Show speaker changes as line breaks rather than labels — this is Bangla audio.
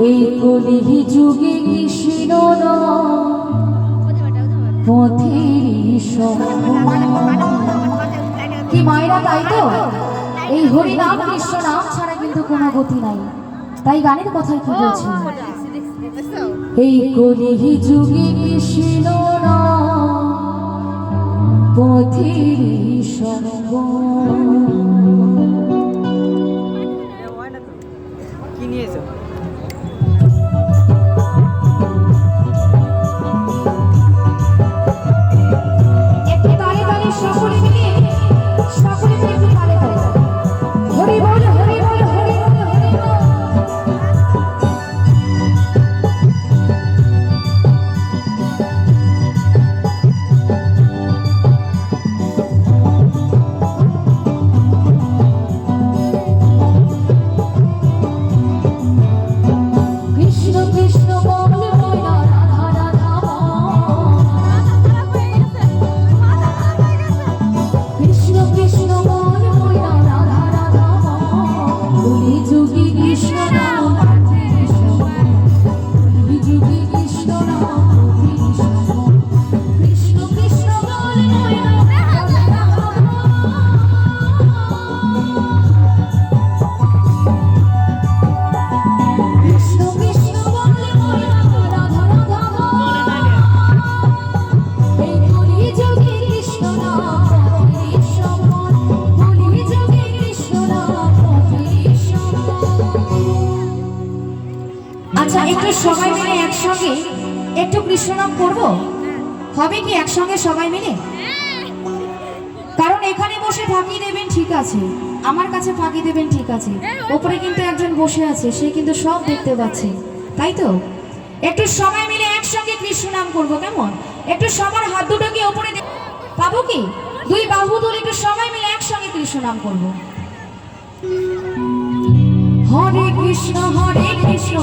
এই কলিহি যুগে কৃষ্ণ পথের কি মায়েরা তাই তো? এই হরি নাম কৃষ্ণ নাম ছাড়া কিন্তু কোনো গতি নাই। তাই গানের কথায় কি বলছি? এই কলিহি যুগে কৃষ্ণ পথের সঙ্গ বলি যুগি আচ্ছা একটু সবাই মিলে একসঙ্গে একটু কৃষ্ণ নাম করব? হবে কি একসঙ্গে সবাই মিলে? কারণ এখানে বসে ফাঁকি দেবেন ঠিক আছে, আমার কাছে ফাঁকি দেবেন ঠিক আছে। ওপরে কিন্তু একজন বসে আছে, সে কিন্তু সব দেখতে পাচ্ছে, তাই তো? একটু সবাই মিলে একসঙ্গে কৃষ্ণ নাম করব, কেমন? একটু সবার হাত দুটো কি ওপরে পাবো কি? দুই বাহু তুলে একটু সবাই মিলে একসঙ্গে কৃষ্ণ নাম করব। হরে কৃষ্ণ হরে কৃষ্ণ।